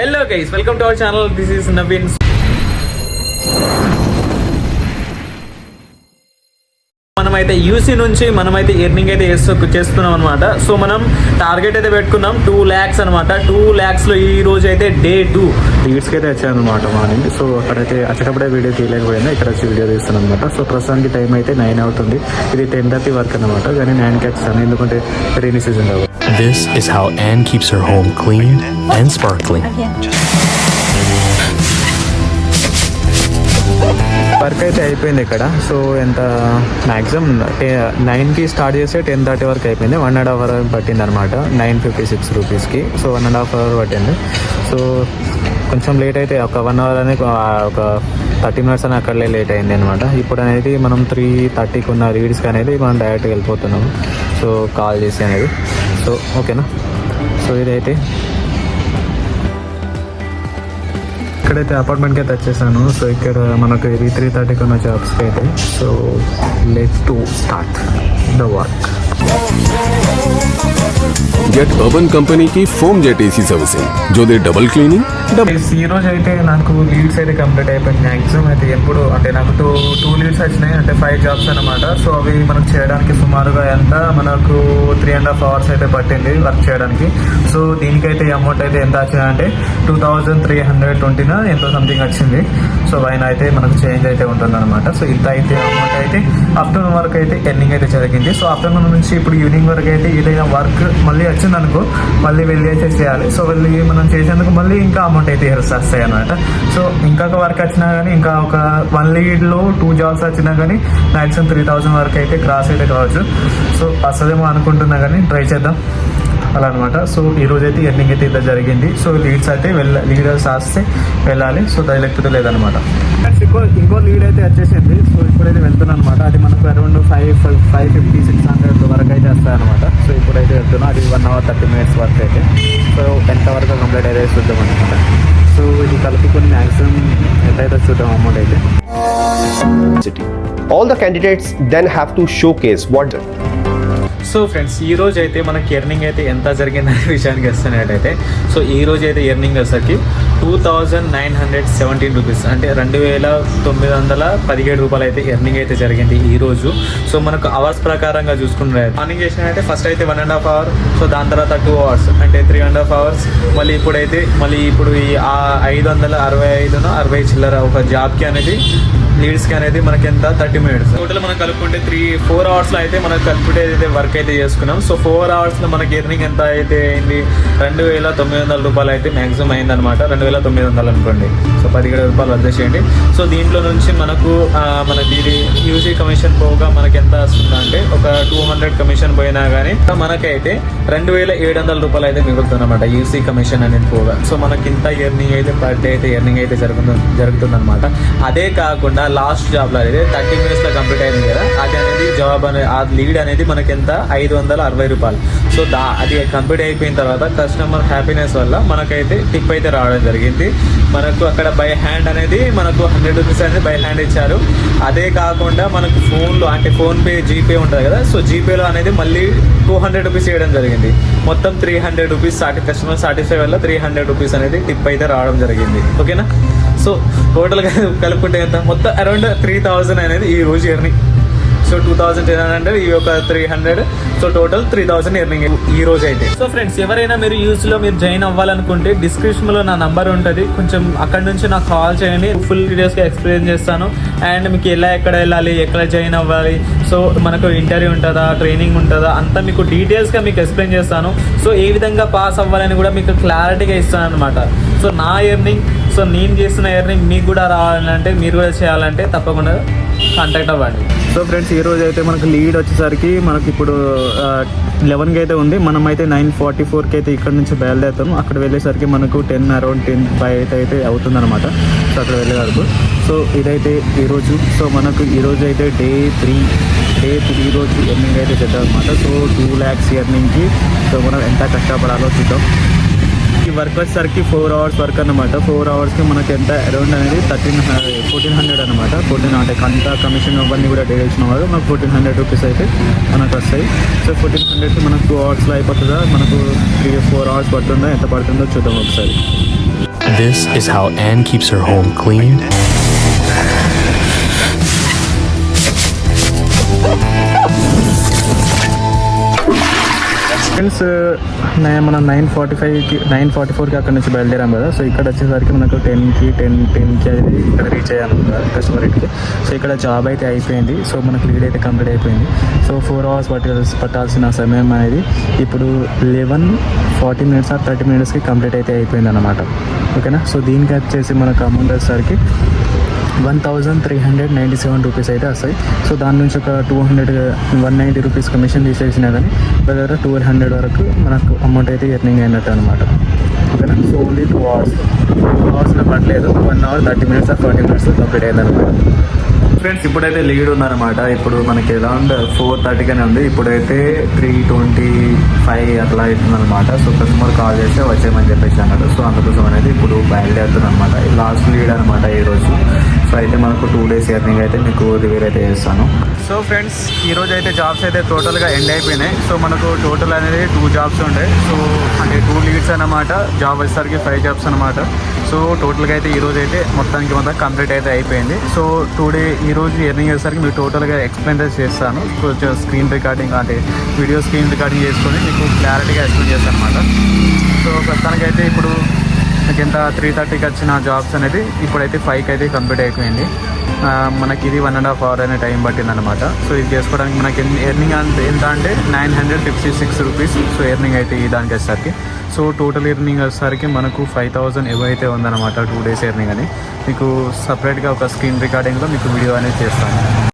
Hello guys, welcome to our channel. This is Navin. మనమైతే UC నుంచి మనమైతే earning అయితే చేస్తూ చేస్తున్నాం అనమాట సో మనం టార్గెట్ అయితే పెట్టుకున్నాం టూ ల్యాక్స్ అనమాట టూ ల్యాక్స్లో ఈ రోజు అయితే డే టూ లీడ్స్కి అయితే వచ్చాను అనమాట మార్నింగ్ సో అక్కడైతే వచ్చేటప్పుడే వీడియో తీయలేకపోయింది ఇక్కడ వచ్చి వీడియో తీస్తాను అనమాట సో ప్రస్తుతానికి టైం అయితే నైన్ అవుతుంది. ఇది టెన్ థర్టీ వర్క్ అనమాట కానీ నైన్కి వచ్చాను ఎందుకంటే రైనీ సీజన్ కాబట్టి. This is how Anne keeps her home clean and sparkling. Work అయితే అయిపోయింది ఇక్కడ. సో ఎంత మ్యాక్సిమం నైన్కి స్టార్ట్ చేస్తే టెన్ థర్టీ వరకు అయిపోయింది. వన్ అండ్ హాఫ్ అవర్ పట్టింది అనమాట నైన్ ఫిఫ్టీ సిక్స్ రూపీస్కి. So one and half hour పట్టింది. సో కొంచెం లేట్ అయితే ఒక వన్ అవర్ అనేది ఒక థర్టీ మినిట్స్ అని అక్కడలే లేట్ అయింది అనమాట ఇప్పుడు అనేది మనం త్రీ థర్టీకి ఉన్న రీడ్స్కి అనేది మనం డైరెక్ట్గా వెళ్ళిపోతున్నాము. సో కాల్ చేసి అనేది. సో ఓకేనా? సో ఇదైతే ఇక్కడైతే అపార్ట్మెంట్కి అయితే వచ్చేసాను సో ఇక్కడ మనకు ఇది త్రీ థర్టీకి ఉన్న జాబ్స్కి అయితే. So let to start the work get urban కంపెనీకి foam jet AC servicing they double cleaning ఈ రోజు అయితే నాకు లీడ్స్ అయితే కంప్లీట్ అయిపోయింది మ్యాక్సిమం అయితే ఎప్పుడు అంటే నాకు టూ టూ లీడ్స్ వచ్చినాయి. అంటే ఫైవ్ జాబ్స్ అనమాట సో అవి మనకు చేయడానికి సుమారుగా ఎంత? మనకు త్రీ అండ్ హాఫ్ అవర్స్ అయితే పట్టింది వర్క్ చేయడానికి. సో దీనికైతే అమౌంట్ అయితే ఎంత వచ్చిందంటే two thousand three hundred twenty ఎంతో సంథింగ్ వచ్చింది. సో పైన అయితే మనకు చేంజ్ అయితే ఉంటుంది అనమాట సో ఇంత అయితే అమౌంట్ అయితే ఆఫ్టర్నూన్ వరకు అయితే ఎర్నింగ్ అయితే జరిగింది. సో ఆఫ్టర్నూన్ నుంచి ఇప్పుడు ఈవినింగ్ వరకు అయితే ఏదైనా వర్క్ మళ్ళీ వచ్చింది అనుకో మళ్ళీ వెళ్ళి అయితే చేయాలి. సో వెళ్ళి మనం చేసేందుకు మళ్ళీ ఇంకా అమౌంట్ అయితే వస్తాయి అనమాట సో ఇంకా ఒక వర్క్ వచ్చినా కానీ ఇంకా ఒక వన్ లీడ్లో టూ జాబ్స్ వచ్చినా కానీ మ్యాక్సిమం త్రీ థౌసండ్ వరకు అయితే క్రాస్ అయితే కావచ్చు. సో వస్తుందేమో అనుకుంటున్నా కానీ ట్రై చేద్దాం. అలా అనమాట సో ఈ రోజు అయితే ఎర్నింగ్ అయితే ఇలా జరిగింది. సో లీడ్స్ అయితే వెళ్ళ లీడర్స్ వస్తే వెళ్ళాలి. సో అది లేకపోతే లేదనమాట ఇంకో ఇంకో లీడ్ అయితే వచ్చేసింది. సో ఇప్పుడైతే వెళ్తున్నాను అనమాట అది మనకు around five five fifty six hundred వరకు అయితే వస్తాయి అనమాట సో ఇప్పుడైతే వెళ్తున్నా అది వన్ అవర్ థర్టీ మినిట్స్ వరకు అయితే. సో ఎంత వరకు కంప్లీట్ అయితే చూద్దాం అనమాట సో ఇది కలుపుకొని మ్యాక్సిమం ఎంత అయితే చూద్దాం అమౌంట్ అయితే. All the candidates then have to showcase what so friends ఈ రోజు అయితే మనకి ఎర్నింగ్ అయితే ఎంత జరిగిందనే విషయానికి వస్తున్నట్టయితే సో ఈ రోజు అయితే ఎర్నింగ్ వచ్చేసరికి two thousand nine hundred seventeen rupees అంటే రెండు వేల తొమ్మిది వందల పదిహేడు రూపాయలు అయితే ఎర్నింగ్ అయితే జరిగింది ఈ రోజు. సో మనకు అవర్స్ ప్రకారంగా చూసుకుంటే మార్నింగ్ చేసినట్టయితే ఫస్ట్ అయితే one and half hour so దాని తర్వాత టూ అవర్స్ అంటే త్రీ అండ్ హాఫ్ అవర్స్ మళ్ళీ ఇప్పుడైతే మళ్ళీ ఇప్పుడు ఈ ఐదు వందల అరవై ఐదున అరవై చిల్లర ఒక జాబ్కి అనేది లీడ్స్కి అనేది మనకి ఎంత? థర్టీ మినిట్స్ టోటల్ మనం కలుపుకుంటే త్రీ ఫోర్ అవర్స్లో అయితే మనకు కలుపుకుంటే అయితే వర్క్ అయితే చేసుకున్నాం. సో ఫోర్ అవర్స్లో మనకి ఎర్నింగ్ ఎంత అయితే అయింది? రెండు వేల తొమ్మిది వందల రూపాయలు అయితే మ్యాక్సిమం అయిందనమాట రెండు వేల తొమ్మిది వందలు అనుకోండి. సో పదిహేడు రూపాయలు వచ్చేసేయండి సో దీంట్లో నుంచి మనకు మన దీని యూజీ కమిషన్ పోగా మనకి ఎంత వస్తుందంటే ఒక టూ హండ్రెడ్ కమిషన్ పోయినా కానీ మనకైతే రెండు వేల ఏడు వందల రూపాయలు అయితే మిగులుతుంది అనమాట యూసీ కమిషన్ అనేది పోగా. సో మనకి ఇంత ఎర్నింగ్ అయితే పర్ డే అయితే ఎర్నింగ్ అయితే జరుగుతుంది జరుగుతుంది అనమాట అదే కాకుండా లాస్ట్ జాబ్లో అనేది థర్టీ మినిట్స్లో కంప్లీట్ అయింది కదా. అది అనేది జాబ్ అనేది ఆ లీడ్ అనేది మనకి ఎంత ఐదు వందల అరవై రూపాయలు. సో దా అది కంప్లీట్ అయిపోయిన తర్వాత కస్టమర్ హ్యాపీనెస్ వల్ల మనకైతే టిప్ అయితే రావడం జరిగింది. మనకు అక్కడ బై హ్యాండ్ అనేది మనకు హండ్రెడ్ రూపీస్ అనేది బై హ్యాండ్ ఇచ్చారు. అదే కాకుండా మనకు ఫోన్లో అంటే ఫోన్పే జీపే ఉంటుంది కదా సో జీపేలో అనేది మళ్ళీ టూ హండ్రెడ్ రూపీస్ ఇవ్వడం జరిగింది. మొత్తం త్రీ హండ్రెడ్ రూపీస్ సాటి కస్టమర్ సాటిస్ఫై వల్ల త్రీ హండ్రెడ్ రూపీస్ అనేది టిప్ అయితే రావడం జరిగింది. ఓకేనా? సో టోటల్గా కలుపుకుంటే ఎంత? మొత్తం అరౌండ్ త్రీ థౌజండ్ అనేది ఈ రోజు earning. So two thousand eight hundred ఈ ఒక three hundred so total three thousand earning ఈ రోజు అయితే. సో ఫ్రెండ్స్ ఎవరైనా మీరు యూస్లో మీరు జాయిన్ అవ్వాలనుకుంటే డిస్క్రిప్షన్లో నా నంబర్ ఉంటుంది. కొంచెం అక్కడ నుంచి నాకు కాల్ చేయండి. ఫుల్ డీటెయిల్స్గా ఎక్స్ప్లెయిన్ చేస్తాను. అండ్ మీకు ఎలా ఎక్కడ వెళ్ళాలి ఎక్కడ జాయిన్ అవ్వాలి? సో మనకు ఇంటర్వ్యూ ఉంటుందా ట్రైనింగ్ ఉంటుందా? అంతా మీకు డీటెయిల్స్గా మీకు ఎక్స్ప్లెయిన్ చేస్తాను. సో ఏ విధంగా పాస్ అవ్వాలని కూడా మీకు క్లారిటీగా ఇస్తాను అనమాట సో నా ఎర్నింగ్ సో నేను చేస్తున్న ఎర్నింగ్ మీకు కూడా రావాలంటే మీరు కూడా చేయాలంటే తప్పకుండా కాంటాక్ట్ అవ్వండి. సో ఫ్రెండ్స్ ఈ రోజు అయితే మనకు లీడ్ వచ్చేసరికి మనకి ఇప్పుడు లెవెన్కి అయితే ఉంది. మనం అయితే నైన్ ఫార్టీ ఫోర్కి అయితే ఇక్కడ నుంచి బయలుదేరుతాం అక్కడ వెళ్ళేసరికి మనకు టెన్ అరౌండ్ టెన్ ఫైవ్ అయితే అయితే అవుతుందన్నమాట. సో అక్కడ వెళ్ళే వరకు సో ఇదైతే ఈరోజు సో మనకు ఈరోజు అయితే డే త్రీ డే త్రీ రోజు ఎర్నింగ్ అయితే చేద్దాం అనమాట సో టూ ల్యాక్స్ ఎర్నింగ్కి సో మనం ఎంత కష్టపడాలో చూద్దాం. ఈ వర్క్ వచ్చేసరికి ఫోర్ అవర్స్ వర్క్ అనమాట ఫోర్ అవర్స్కి మనకి ఎంత అరౌండ్ అనేది థర్టీన్ ఫోర్టీన్ హండ్రెడ్ అనమాట ఫోర్టీన్ అంటే కంత కమిషన్ అవన్నీ కూడా డీటెయిల్స్ వాళ్ళు. మనకు ఫోర్టీన్ హండ్రెడ్ రూపీస్ అయితే మనకు వస్తాయి. సో ఫోర్టీన్ హండ్రెడ్కి మనకు టూ అవర్స్లో అయిపోతుందా? మనకు త్రీ ఫోర్ అవర్స్ పడుతుందా? ఎంత పడుతుందో చూద్దాం ఒకసారి. This is how Anne keeps her home clean. Friends మనం నైన్ ఫార్టీ ఫైవ్కి నైన్ ఫార్టీ ఫోర్కి అక్కడ నుంచి బయలుదేరాం కదా. సో ఇక్కడ వచ్చేసరికి మనకు టెన్కి టెన్ టెన్కి అది ఇక్కడ రీచ్ అయ్యాను కస్టమర్ ఇంటికి. సో ఇక్కడ జాబ్ అయితే అయిపోయింది. సో మనకు లీడ్ అయితే కంప్లీట్ అయిపోయింది. సో ఫోర్ అవర్స్ పట్టాల్సి పట్టాల్సిన సమయం అనేది ఇప్పుడు eleven forty minutes or thirty మినిట్స్కి కంప్లీట్ అయితే అయిపోయింది అనమాట ఓకేనా సో దీనికి వచ్చేసి మనకు అమౌంట్ వచ్చేసరికి one thousand three hundred ninety seven rupees అయితే వస్తాయి. సో దాని నుంచి ఒక two hundred one ninety rupees commission తీసేసినా కానీ దగ్గర ట్వెల్వ్ హండ్రెడ్ వరకు మనకు అమౌంట్ అయితే ఎర్నింగ్ అయినట్టు అనమాట ఓకేనా? So only two hours two అవర్స్లో పడలేదు one hour thirty minutes or forty minutes complete అయిందనమాట ఫ్రెండ్స్ ఇప్పుడైతే లీడ్ ఉందన్నమాట ఇప్పుడు మనకి అరౌండ్ ఫోర్ థర్టీగానే ఉంది. ఇప్పుడైతే త్రీ ట్వంటీ ఫైవ్ అట్లా అవుతుంది అనమాట సో కస్టమర్ కాల్ చేస్తే వచ్చేయమని చెప్పేసి అన్నాడు. సో అందుకోసం అనేది ఇప్పుడు బయలుదేరుతుంది అనమాట లాస్ట్ లీడ్ అనమాట ఈరోజు సో అయితే మనకు టూ డేస్ ఎర్నింగ్ అయితే మీకు రివీల్ అయితే చేస్తాను. సో ఫ్రెండ్స్ ఈరోజు అయితే జాబ్స్ అయితే టోటల్గా ఎండ్ అయిపోయినాయి. సో మనకు టోటల్ అనేది టూ జాబ్స్ ఉండే. సో అంటే టూ లీడ్స్ అనమాట జాబ్ వచ్చేసరికి ఫైవ్ జాబ్స్ అనమాట సో టోటల్గా అయితే ఈరోజు అయితే మొత్తానికి మొత్తం కంప్లీట్ అయితే అయిపోయింది. సో టూ డే ఈ రోజు ఎర్నింగ్ చేసేసరికి మీకు టోటల్గా ఎక్స్ప్లెయిన్ చేస్తాను. కొంచెం స్క్రీన్ రికార్డింగ్ అంటే వీడియో స్క్రీన్ రికార్డింగ్ చేసుకొని మీకు క్లారిటీగా ఎక్స్ప్లెయిన్ చేస్తాను అనమాట సో ప్రస్తుతానికైతే ఇప్పుడు నాకు ఎంత త్రీ థర్టీకి వచ్చిన జాబ్స్ అనేది ఇప్పుడైతే ఫైవ్కి అయితే కంప్లీట్ అయిపోయింది. మనకి ఇది వన్ అండ్ హాఫ్ అవర్ అనే టైం పట్టింది అనమాట సో ఇది చేసుకోవడానికి మనకి ఎర్నింగ్ అంటే ఎంత అంటే nine hundred fifty six rupees so earning అయితే ఈ దానికి వచ్చేసరికి. సో టోటల్ ఎర్నింగ్ వచ్చేసరికి మనకు ఫైవ్ థౌసండ్ ఏవైతే ఉందన్నమాట టూ డేస్ ఎర్నింగ్ అని. మీకు సపరేట్గా ఒక స్క్రీన్ రికార్డింగ్లో మీకు వీడియో అనేది చేస్తాను.